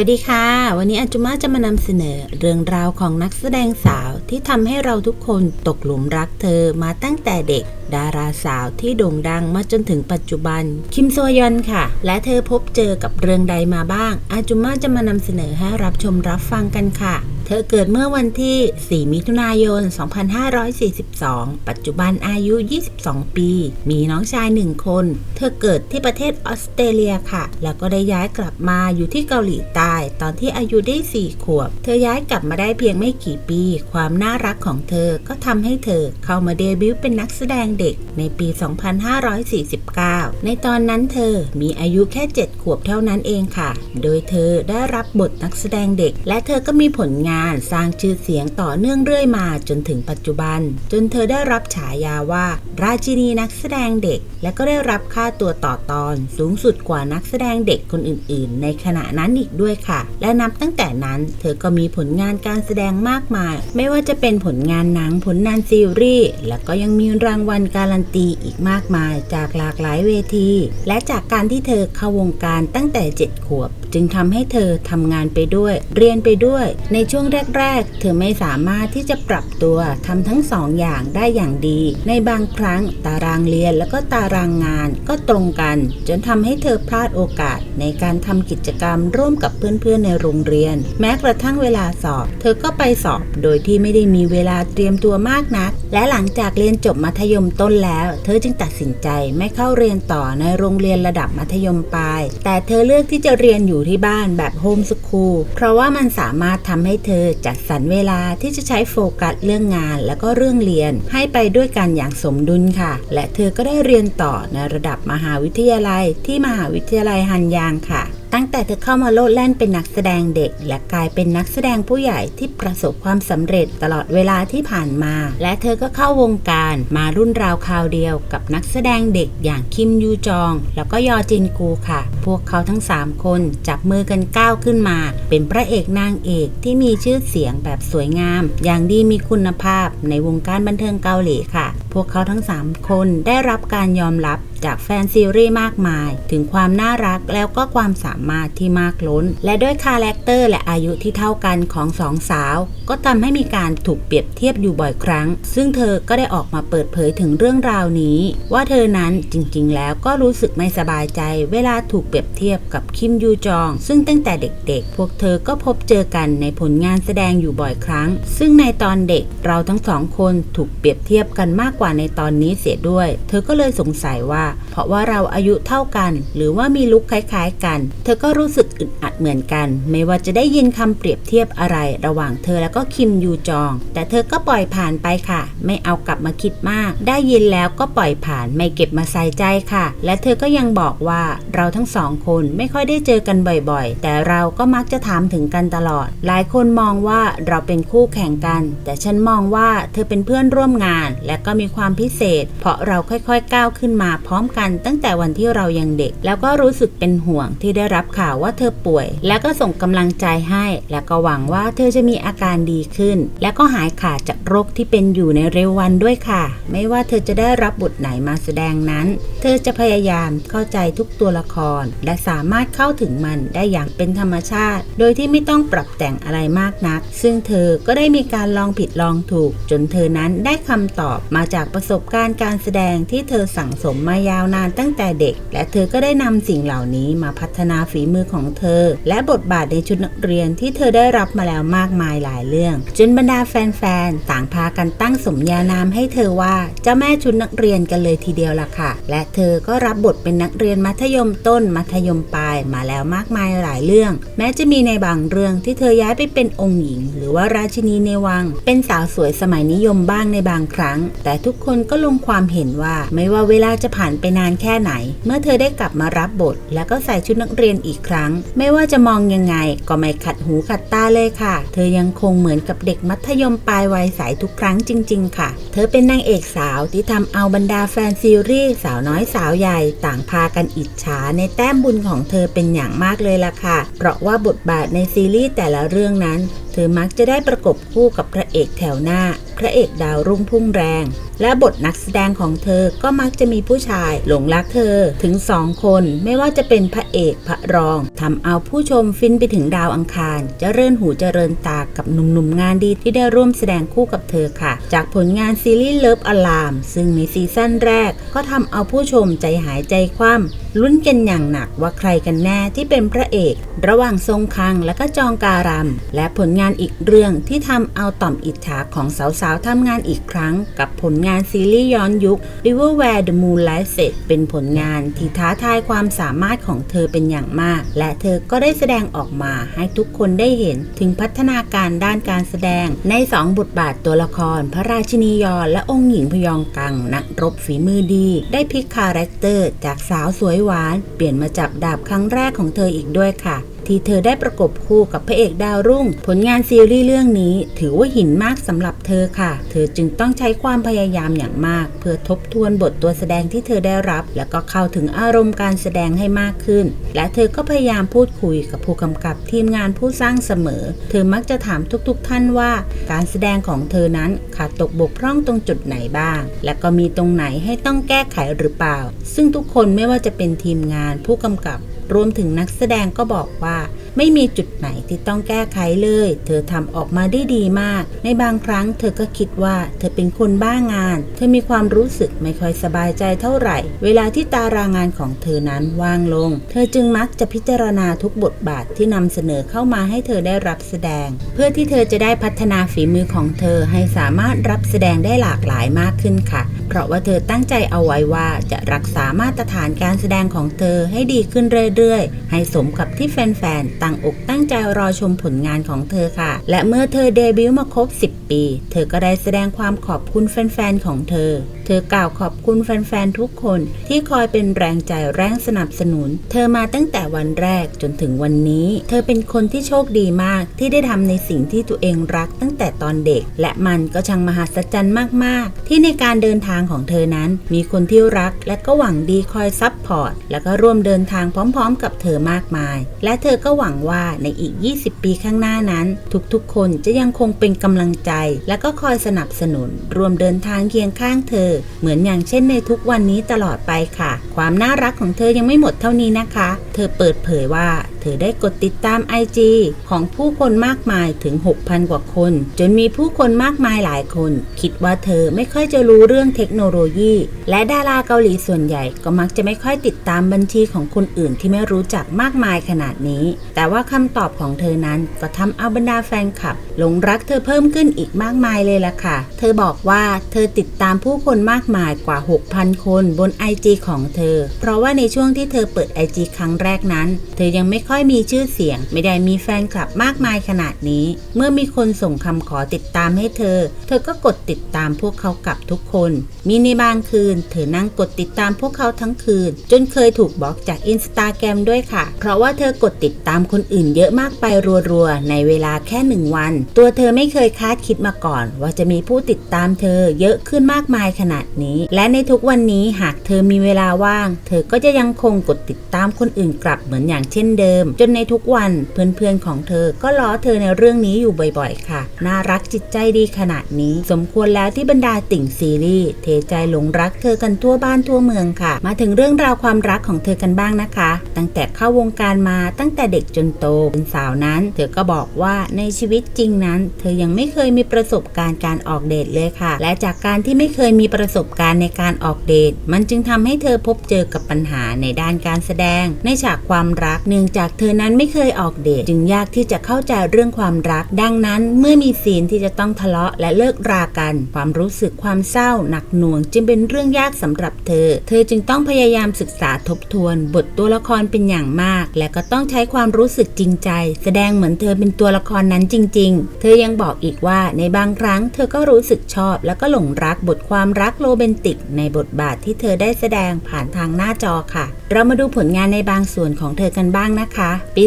วัสดีค่ะ วันนี้อาจุมาจะมานำเสนอเรื่องราวของนักแสดงสาวที่ทำให้เราทุกคนตกหลุมรักเธอมาตั้งแต่เด็ก ดาราสาวที่โด่งดังมาจนถึงปัจจุบัน คิมโซยอนค่ะ และเธอพบเจอกับเรื่องใดมาบ้าง อาจุมาจะมานำเสนอให้รับชมรับฟังกันค่ะ เธอเกิดเมื่อวันที่ 4 มิถุนายน 2542 ปัจจุบันอายุ 22 ปี มีน้องชายหนึ่งคน เธอเกิดที่ประเทศออสเตรเลียค่ะ แล้วก็ได้ย้ายกลับมาอยู่ที่เกาหลีใต้ ตอนที่อายุได้ 4 ขวบ เธอย้ายกลับมาได้เพียงไม่กี่ปี ความน่ารักของเธอก็ทำให้เธอเข้ามาเดบิวต์เป็นนักแสดงเด็กในปี 2549 ในตอนนั้นเธอมีอายุแค่ 7 ขวบเท่านั้นเองค่ะ โดยเธอได้รับบทนักแสดงเด็ก และเธอก็มีผลงานสร้างชื่อเสียงต่อเนื่องเรื่อยมาจนถึงปัจจุบัน จนเธอได้รับฉายาว่า ราชินีนักแสดงเด็ก และก็ได้รับค่าตัวต่อตอนสูงสุดกว่านักแสดงเด็กคนอื่น ๆ ในขณะนั้นอีกด้วยค่ะ และนับตั้งแต่นั้น เธอก็มีผลงานการแสดงมากมาย ไม่ว่าจะเป็นผลงานหนังผลงานซีรีส์และก็ยังมีรางวัลการันตีอีกมากมาย จากหลากหลายเวที และจากการที่เธอเข้าวงการตั้งแต่ 7 ขวบจึงทำให้เธอทำงานไปด้วย เรียนไปด้วย ในช่วงแรก ๆ เธอไม่สามารถที่จะปรับตัวทำทั้งสองอย่างได้อย่างดี ในบางครั้งตารางเรียนแล้วก็ตารางงานก็ตรงกัน จนทำให้เธอพลาดโอกาสในการทำกิจกรรมร่วมกับเพื่อนๆในโรงเรียน แม้กระทั่งเวลาสอบ เธอก็ไปสอบโดยที่ไม่ได้มีเวลาเตรียมตัวมากนัก และหลังจากเรียนจบมัธยมต้นแล้ว เธอจึงตัดสินใจไม่เข้าเรียนต่อในโรงเรียนระดับมัธยมปลาย แต่เธอเลือกที่จะเรียนอยูู่่ที่บ้านแบบโฮมสคูลเพราะว่ามันสามารถทำให้เธอจัดสรรเวลาที่จะใช้โฟกัสเรื่องงาน แล้วก็เรื่องเรียน ให้ไปด้วยกันอย่างสมดุลค่ะ และเธอก็ได้เรียนต่อในระดับมหาวิทยาลัยที่มหาวิทยาลัยฮันยางค่ะ ตั้งแต่เธอเข้ามาโลดแล่นเป็นนักแสดงเด็ก และกลายเป็นนักแสดงผู้ใหญ่ที่ประสบความสำเร็จตลอดเวลาที่ผ่านมา และเธอก็เข้าวงการมารุ่นราวคราวเดียวกับนักแสดงเด็กอย่างคิมยูจอง แล้วก็ยอจินกูค่ะ พวกเขาทั้ง 3 คนจับมือกันก้าวขึ้นมา เป็นพระเอกนางเอกที่มีชื่อเสียงแบบสวยงาม อย่างดีมีคุณภาพในวงการบันเทิงเกาหลีค่ะ พวกเขาทั้ง 3 คนได้รับการยอมรับจากแฟนซีรีส์มากมาย ถึงความน่ารักแล้วก็ความสามารถที่มากล้น และด้วยคาแรคเตอร์และอายุที่เท่ากันของสองสาว ก็ทำให้มีการถูกเปรียบเทียบอยู่บ่อยครั้ง ซึ่งเธอก็ได้ออกมาเปิดเผยถึงเรื่องราวนี้ ว่าเธอนั้นจริง ๆ แล้วก็รู้สึกไม่สบายใจ เวลาถูกเปรียบเทียบกับคิมยูจอง ซึ่งตั้งแต่เด็กๆ พวกเธอก็พบเจอกันในผลงานแสดงอยู่บ่อยครั้ง ซึ่งในตอนเด็กเราทั้งสองคนถูกเปรียบเทียบกันมากกว่าในตอนนี้เสียด้วย เธอก็เลยสงสัยว่าเพราะว่าเราอายุเท่ากัน หรือว่ามีลุคคล้ายๆกัน เธอก็รู้สึกอึดอัดเหมือนกัน ไม่ว่าจะได้ยินคำเปรียบเทียบอะไร ระหว่างเธอแล้วก็คิมยูจอง แต่เธอก็ปล่อยผ่านไปค่ะ ไม่เอากลับมาคิดมาก ได้ยินแล้วก็ปล่อยผ่านไม่เก็บมาใส่ใจค่ะ และเธอก็ยังบอกว่าเราทั้งสองคนไม่ค่อยได้เจอกันบ่อยๆ แต่เราก็มักจะถามถึงกันตลอด หลายคนมองว่าเราเป็นคู่แข่งกัน แต่ฉันมองว่าเธอเป็นเพื่อนร่วมงาน และก็มีความพิเศษ เพราะเราค่อยๆก้าวขึ้นมาพร้อมกันตั้งแต่วันที่เรายังเด็ก แล้วก็รู้สึกเป็นห่วงที่ได้รับข่าวว่าเธอป่วย แล้วก็ส่งกำลังใจให้ และก็หวังว่าเธอจะมีอาการดีขึ้น และก็หายขาดจากโรคที่เป็นอยู่ในเร็ววันด้วยค่ะ ไม่ว่าเธอจะได้รับบทไหนมาแสดงนั้น เธอจะพยายามเข้าใจทุกตัวละคร และสามารถเข้าถึงมันได้อย่างเป็นธรรมชาติ โดยที่ไม่ต้องปรับแต่งอะไรมากนัก ซึ่งเธอก็ได้มีการลองผิดลองถูก จนเธอนั้นได้คำตอบมาจากประสบการณ์การแสดงที่เธอสั่งสมมายาวนานตั้งแต่เด็ก และเธอก็ได้นำสิ่งเหล่านี้มาพัฒนาฝีมือของเธอ และบทบาทในชุดนักเรียนที่เธอได้รับมาแล้วมากมายหลายเรื่อง จนบรรดาแฟนๆต่างพากันตั้งสมญานามให้เธอว่าเจ้าแม่ชุดนักเรียนกันเลยทีเดียวล่ะค่ะ และเธอก็รับบทเป็นนักเรียนมัธยมต้นมัธยมปลาย มาแล้วมากมายหลายเรื่อง แม้จะมีในบางเรื่องที่เธอย้ายไปเป็นองค์หญิง หรือว่าราชินีในวัง เป็นสาวสวยสมัยนิยมบ้างในบางครั้ง แต่ทุกคนก็ลงความเห็นว่าไม่ว่าเวลาจะผ่านไปนานแค่ไหน เมื่อเธอได้กลับมารับบท แล้วก็ใส่ชุดนักเรียนอีกครั้ง ไม่ว่าจะมองยังไง ก็ไม่ขัดหูขัดตาเลยค่ะ เธอยังคงเหมือนกับเด็กมัธยมปลายวัยใสทุกครั้งจริง ๆ ค่ะ เธอเป็นนางเอกสาวที่ทำเอาบรรดาแฟนซีรีส์สาวน้อยสาวใหญ่ ต่างพากันอิจฉาในแต้มบุญของเธอเป็นอย่างมากเลยล่ะค่ะ เพราะว่าบทบาทในซีรีส์แต่ละเรื่องนั้น ธเธอมักจะได้ประกบคู่กับพระเอกแถวหน้า พระเอกดาวรุ่งพุ่งแรง และบทนักแสดงของเธอก็มักจะมีผู้ชายหลงรักเธอถึงสองคนไม่ว่าจะเป็นพระเอกพระรองทำเอาผู้ชมฟินไปถึงดาวอังคารจะเริญหูจเจริญตากับหนุ่มๆงานดีที่ได้ร่วมแสดงคู่กับเธอค่ะ จากผลงานซีรีส์เลิฟอลาม ซึ่งในซีซั่นแรก ก็ทำเอาผู้ชมใจหายใจคว่ำลุ้นกันอย่างหนักว่าใครกันแน่ที่เป็นพระเอก ระหว่างทรงคังและก็จองการัมและผลงานานอีกเรื่องที่ทำเอาต่อมอิจฉาของสาวๆทำงานอีกครั้ง กับผลงานซีรีส์ย้อนยุค Riverware the Moonlight Set เป็นผลงานที่ท้าทายความสามารถของเธอเป็นอย่างมาก และเธอก็ได้แสดงออกมาให้ทุกคนได้เห็นถึงพัฒนาการด้านการแสดง ในสองบทบาทตัวละคร พระราชินียอและองค์หญิงพยองกังนักรบฝีมือดี ได้พลิกคาแรคเตอร์ จากสาวสวยหวาน เปลี่ยนมาจับดาบครั้งแรกของเธออีกด้วยค่ะ ที่เธอได้ประกบคู่กับพระเอกดาวรุ่ง ผลงานซีรีส์เรื่องนี้ ถือว่าหินมากสำหรับเธอค่ะ เธอจึงต้องใช้ความพยายามอย่างมาก เพื่อทบทวนบทตัวแสดงที่เธอได้รับ แล้วก็เข้าถึงอารมณ์การแสดงให้มากขึ้น และเธอก็พยายามพูดคุยกับผู้กำกับทีมงานผู้สร้างเสมอ เธอมักจะถามทุกๆ ท่านว่า การแสดงของเธอนั้นขาดตกบกพร่องตรงจุดไหนบ้าง และก็มีตรงไหนให้ต้องแก้ไขหรือเปล่า ซึ่งทุกคนไม่ว่าจะเป็นทีมงานผู้กำกับ รวมถึงนักแสดงก็บอกว่า ไม่มีจุดไหนที่ต้องแก้ไขเลย เธอทำออกมาได้ดีมาก ในบางครั้งเธอก็คิดว่าเธอเป็นคนบ้างาน เธอมีความรู้สึกไม่ค่อยสบายใจเท่าไหร่ เวลาที่ตารางงานของเธอนั้นว่างลง เธอจึงมักจะพิจารณาทุกบทบาทที่นำเสนอเข้ามาให้เธอได้รับแสดง เพื่อที่เธอจะได้พัฒนาฝีมือของเธอให้สามารถรับแสดงได้หลากหลายมากขึ้นค่ะ เพราะว่าเธอตั้งใจเอาไว้ว่าจะรักษามาตรฐานการแสดงของเธอให้ดีขึ้นเรื่อยๆ ให้สมกับที่แฟนๆตั้งอกตั้งใจรอชมผลงานของเธอค่ะ และเมื่อเธอเดบิวต์มาครบ 10 ปี เธอก็ได้แสดงความขอบคุณแฟนๆของเธอ เธอกล่าวขอบคุณแฟนๆ ทุกคนที่คอยเป็นแรงใจแรงสนับสนุน เธอมาตั้งแต่วันแรกจนถึงวันนี้ เธอเป็นคนที่โชคดีมากที่ได้ทำในสิ่งที่ตัวเองรักตั้งแต่ตอนเด็ก และมันก็ช่างมหัศจรรย์มากๆ ที่ในการเดินทางของเธอนั้น มีคนที่รักและก็หวังดีคอยซับพอร์ตและก็ร่วมเดินทางพร้อม ๆ กับเธอมากมาย และเธอก็หวังว่าในอีก 20 ปีข้างหน้านั้น ทุกๆ คนจะยังคงเป็นกำลังใจ และก็คอยสนับสนุน รวมเดินทางเคียงข้างเธอเหมือนอย่างเช่นในทุกวันนี้ตลอดไปค่ะ ความน่ารักของเธอยังไม่หมดเท่านี้นะคะ เธอเปิดเผยว่าเธอได้กดติดตาม IG ของผู้คนมากมายถึง 6,000 กว่าคน จนมีผู้คนมากมายหลายคน คิดว่าเธอไม่ค่อยจะรู้เรื่องเทคโนโลยี และดาราเกาหลีส่วนใหญ่ก็มักจะไม่ค่อยติดตามบัญชีของคนอื่นที่ไม่รู้จักมากมายขนาดนี้ แต่ว่าคำตอบของเธอนั้นก็ทำเอาบรรดาแฟนคลับหลงรักเธอเพิ่มขึ้นอีกมากมายเลยล่ะค่ะ เธอบอกว่าเธอติดตามผู้คนมากมายกว่า 6,000 คนบน IG ของเธอ เพราะว่าในช่วงที่เธอเปิด IG ครั้งแรกนั้น เธอยังไม่ค่อยมีชื่อเสียง ไม่ได้มีแฟนคลับมากมายขนาดนี้ เมื่อมีคนส่งคำขอติดตามให้เธอ เธอก็กดติดตามพวกเขากลับทุกคน มีในบางคืน เธอนั่งกดติดตามพวกเขาทั้งคืน จนเคยถูกบล็อกจากอินสตาแกรมด้วยค่ะ เพราะว่าเธอกดติดตามคนอื่นเยอะมากไปรัวๆ ในเวลาแค่หนึ่งวัน ตัวเธอไม่เคยคาดคิดมาก่อน ว่าจะมีผู้ติดตามเธอเยอะขึ้นมากมายขนาดนี้ และในทุกวันนี้หากเธอมีเวลาว่าง เธอก็จะยังคงกดติดตามคนอื่นกลับเหมือนอย่างเช่นเดิม จนในทุกวันเพื่อนๆของเธอก็ล้อเธอในเรื่องนี้อยู่บ่อยๆ ค่ะ น่ารักจิตใจดีขนาดนี้ สมควรแล้วที่บรรดาติ่งซีรีส์เทใจหลงรักเธอกันทั่วบ้านทั่วเมืองค่ะ มาถึงเรื่องราวความรักของเธอกันบ้างนะคะ ตั้งแต่เข้าวงการมาตั้งแต่เด็กจนโตเป็นสาวนั้น เธอก็บอกว่าในชีวิตจริงนั้น เธอยังไม่เคยมีประสบการณ์การออกเดทเลยค่ะ และจากการที่ไม่เคยมีประสบการณ์ในการออกเดท มันจึงทำให้เธอพบเจอกับปัญหาในด้านการแสดง ในฉากความรักเนื่องจากเธอนั้นไม่เคยออกเดท จึงยากที่จะเข้าใจเรื่องความรัก ดังนั้นเมื่อมีซีนที่จะต้องทะเลาะและเลิกรากัน ความรู้สึกความเศร้าหนักหน่วง จึงเป็นเรื่องยากสำหรับเธอ เธอจึงต้องพยายามศึกษาทบทวน บทตัวละครเป็นอย่างมาก และก็ต้องใช้ความรู้สึกจริงใจ แสดงเหมือนเธอเป็นตัวละครนั้นจริง ๆ เธอยังบอกอีกว่าในบางครั้ง เธอก็รู้สึกชอบ แล้วก็หลงรักบทความรักโรแมนติกในบทบาทที่เธอได้แสดงผ่านทางหน้าจอค่ะ เรามาดูผลงานในบางส่วนของเธอกันบ้างนะคะ ปี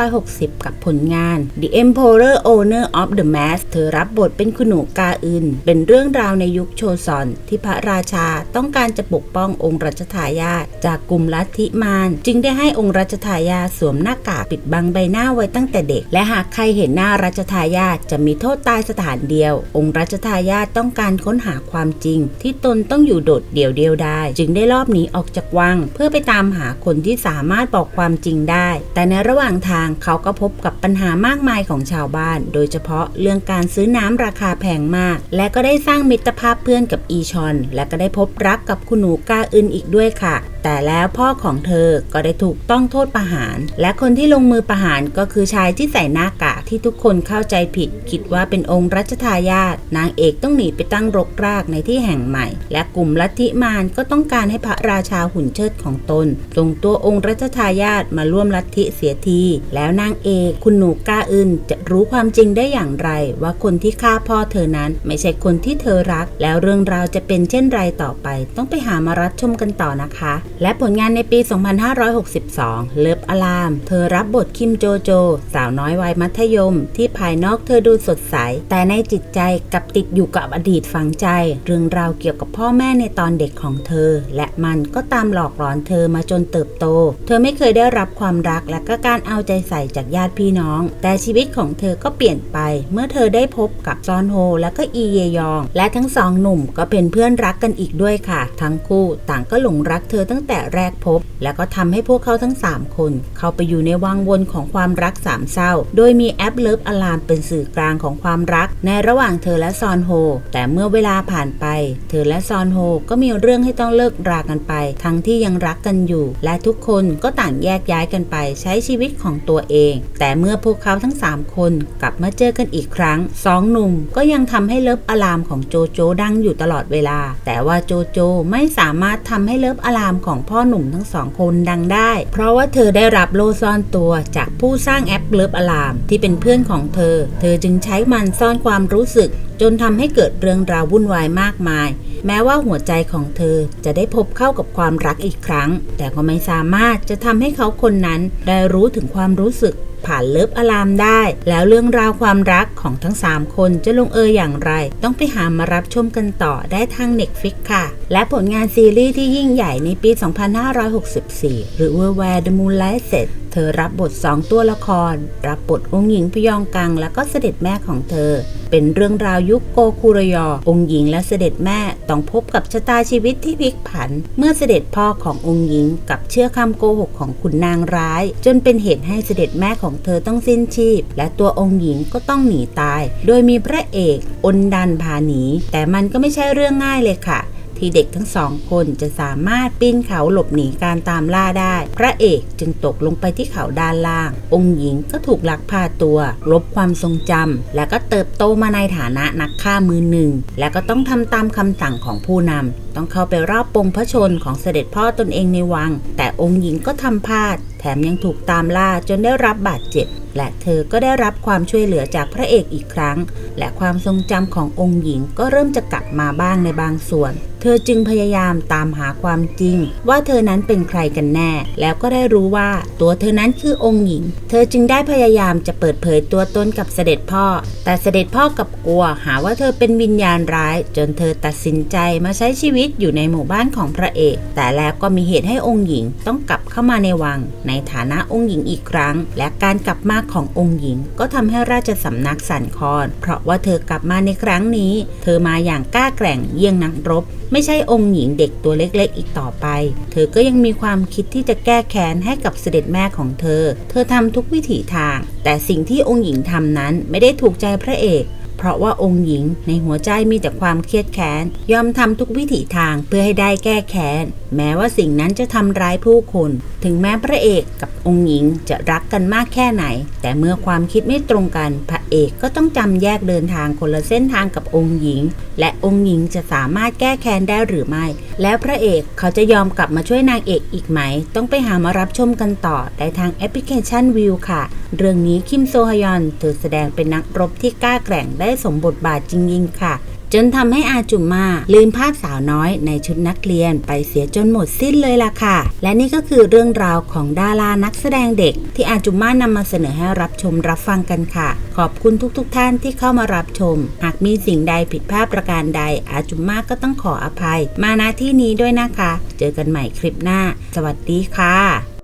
2560 กับผลงาน The Emperor Owner of the Mask เธอรับบทเป็นคุณหนูกาอึน เป็นเรื่องราวในยุคโชซอน ที่พระราชาต้องการจะปกป้ององค์รัชทายาทจากกลุ่มลัทธิมารจึงได้ให้องค์รัชทายาทสวมหน้ากากปิดบังใบหน้าไว้ตั้งแต่เด็ก และหากใครเห็นหน้ารัชทายาทจะมีโทษตายสถานเดียว องค์รัชทายาทต้องการค้นหาความจริงที่ตนต้องอยู่โดดเดี่ยวเดียวได้จึงได้รอบหนีออกจากวัง เพื่อไปตามหาคนที่สามารถบอกความจริงได้ แต่ในระหว่างทางเขาก็พบกับปัญหามากมายของชาวบ้าน โดยเฉพาะเรื่องการซื้อน้ำราคาแพงมาก และก็ได้สร้างมิตรภาพเพื่อนกับอีชอน และก็ได้พบรักกับคุณหนูกาอึนอีกด้วยค่ะ แต่แล้วพ่อของเธอก็ได้ถูกต้องโทษประหาร และคนที่ลงมือประหารก็คือชายที่ใส่หน้ากากที่ทุกคนเข้าใจผิด คิดว่าเป็นองค์รัชทายาทนางเอกต้องหนีไปตั้งรกรากในที่แห่งใหม่ และกลุ่มลัทธิมารก็ต้องการให้พระราชาหุ่นเชิดของตนส่งตัวองค์รัชทายาทมาร่วมลัทธิเสียที แล้วนางเอกคุณหนูกาอึนจะรู้ความจริงได้อย่างไร ว่าคนที่ฆ่าพ่อเธอนั้น ไม่ใช่คนที่เธอรัก แล้วเรื่องราวจะเป็นเช่นไรต่อไป ต้องไปหามารับชมกันต่อนะคะ และผลงานในปี 2562 เลิฟอลาม เธอรับบทคิมโจโจ สาวน้อยวัยมัธยม ที่ภายนอกเธอดูสดใส แต่ในจิตใจกลับติดอยู่กับอดีตฝังใจ เรื่องราวเกี่ยวกับพ่อแม่ในตอนเด็กของเธอ และมันก็ตามหลอกหลอนเธอมาจนเติบโต เธอไม่เคยได้รับความรักและก็การเอาใจใส่จากญาติพี่น้อง แต่ชีวิตของเธอก็เปลี่ยนไป เมื่อเธอได้พบกับซอนโฮและก็อีเยยอง และทั้งสองหนุ่มก็เป็นเพื่อนรักกันอีกด้วยค่ะ ทั้งคู่ต่างก็หลงรักเธอตั้งแต่แรกพบ และก็ทำให้พวกเขาทั้ง 3 คน เข้าไปอยู่ในวังวนของความรักสามเศร้า โดยมีแอปเลิฟอลามเป็นสื่อกลางของความรัก ในระหว่างเธอและซอนโฮ แต่เมื่อเวลาผ่านไปเธอและซอนโฮก็มีเรื่องให้ต้องเลิกรากันไป ทั้งที่ยังรักกันอยู่ และทุกคนก็ต่างแยกย้ายกันไปใช้ชีวิตของตัวเอง แต่เมื่อพวกเขาทั้ง 3 คนกลับมาเจอกันอีกครั้งสองหนุ่มก็ยังทำให้เลิฟอะลามของโจโจดังอยู่ตลอดเวลา แต่ว่าโจโจไม่สามารถทำให้เลิฟอะลามของพ่อหนุ่มทั้งสองคนดังได้ เพราะว่าเธอได้รับโลซ่อนตัวจากผู้สร้างแอปเลิฟอะลามที่เป็นเพื่อนของเธอ เธอจึงใช้มันซ่อนความรู้สึก จนทำให้เกิดเรื่องราววุ่นวายมากมาย แม้ว่าหัวใจของเธอจะได้พบเข้ากับความรักอีกครั้ง แต่ก็ไม่สามารถจะทำให้เขาคนนั้นได้รู้ถึงความรู้สึกผ่านเลิฟอลามได้ แล้วเรื่องราวความรักของทั้ง 3 คนจะลงเอยอย่างไร ต้องไปหามารับชมกันต่อได้ทาง Netflix ค่ะ และผลงานซีรีส์ที่ยิ่งใหญ่ในปี 2564 หรือ Where the Moonlight Set เธอรับบท2ตัวละคร รับบทองค์หญิงพยองกัง และก็เสด็จแม่ของเธอ เป็นเรื่องราวยุคโกคุรยอ องค์หญิงและเสด็จแม่ต้องพบกับชะตาชีวิตที่พลิกผัน เมื่อเสด็จพ่อขององค์หญิงกับเชื่อคำโกหกของขุนนางร้าย จนเป็นเหตุให้เสด็จแม่ของเธอต้องสิ้นชีพ และตัวองค์หญิงก็ต้องหนีตาย โดยมีพระเอกอนดันพาหนีแต่มันก็ไม่ใช่เรื่องง่ายเลยค่ะ ที่เด็กทั้งสองคนจะสามารถปีนเขาหลบหนีการตามล่าได้ พระเอกจึงตกลงไปที่เขาด้านล่าง องค์หญิงก็ถูกลักพาตัวลบความทรงจำและก็เติบโตมาในฐานะนักฆ่ามือหนึ่ง และก็ต้องทำตามคำสั่งของผู้นำต้องเข้าไปรอบปงพระชนของเสด็จพ่อตนเองในวัง แต่องค์หญิงก็ทำพลาด แถมยังถูกตามล่าจนได้รับบาดเจ็บและเธอก็ได้รับความช่วยเหลือจากพระเอกอีกครั้ง และความทรงจำขององค์หญิงก็เริ่มจะกลับมาบ้างในบางส่วนเธอจึงพยายามตามหาความจริง ว่าเธอนั้นเป็นใครกันแน่ แล้วก็ได้รู้ว่าตัวเธอนั้นคือองค์หญิง เธอจึงได้พยายามจะเปิดเผยตัวตนกับเสด็จพ่อ แต่เสด็จพ่อกับกลัวหาว่าเธอเป็นวิญญาณร้าย จนเธอตัดสินใจมาใช้ชีวิตอยู่ในหมู่บ้านของพระเอก แต่แล้วก็มีเหตุให้องค์หญิงต้องกลับเข้ามาในวัง ในฐานะองค์หญิงอีกครั้ง และการกลับมาขององค์หญิง ก็ทำให้ราชสำนักสั่นคลอน เพราะว่าเธอกลับมาในครั้งนี้ เธอมาอย่างกล้าแกร่งเยี่ยงนักรบไม่ใช่องค์หญิงเด็กตัวเล็กๆ อีกต่อไป เธอก็ยังมีความคิดที่จะแก้แค้นให้กับเสด็จแม่ของเธอ เธอทำทุกวิถีทาง แต่สิ่งที่องค์หญิงทำนั้นไม่ได้ถูกใจพระเอกเพราะว่าองค์หญิงในหัวใจมีแต่ความเครียดแค้น ยอมทำทุกวิถีทางเพื่อให้ได้แก้แค้น แม้ว่าสิ่งนั้นจะทำร้ายผู้คน ถึงแม้พระเอกกับองค์หญิงจะรักกันมากแค่ไหน แต่เมื่อความคิดไม่ตรงกันพระ เอกก็ต้องจำแยกเดินทางคนละเส้นทางกับองค์หญิง และองค์หญิงจะสามารถแก้แค้นได้หรือไม่ แล้วพระเอกเขาจะยอมกลับมาช่วยนางเอกอีกไหม ต้องไปหามารับชมกันต่อได้ทางแอปพลิเคชันวิวค่ะ เรื่องนี้คิมโซฮยอนเธอแสดงเป็นนักรบที่กล้าแกร่งได้สมบทบาทจริงๆค่ะ จนทำให้อาจุมมาลืมภาพสาวน้อยในชุดนักเรียนไปเสียจนหมดสิ้นเลยล่ะค่ะ และนี่ก็คือเรื่องราวของดารานักแสดงเด็ก ที่อาจุมมานำมาเสนอให้รับชมรับฟังกันค่ะ ขอบคุณทุกๆทท่านที่เข้ามารับชม หากมีสิ่งใดผิดพลาดประการใด อาจุมมาก็ต้องขออภัย มาณที่นี้ด้วยนะคะ เจอกันใหม่คลิปหน้า สวัสดีค่ะ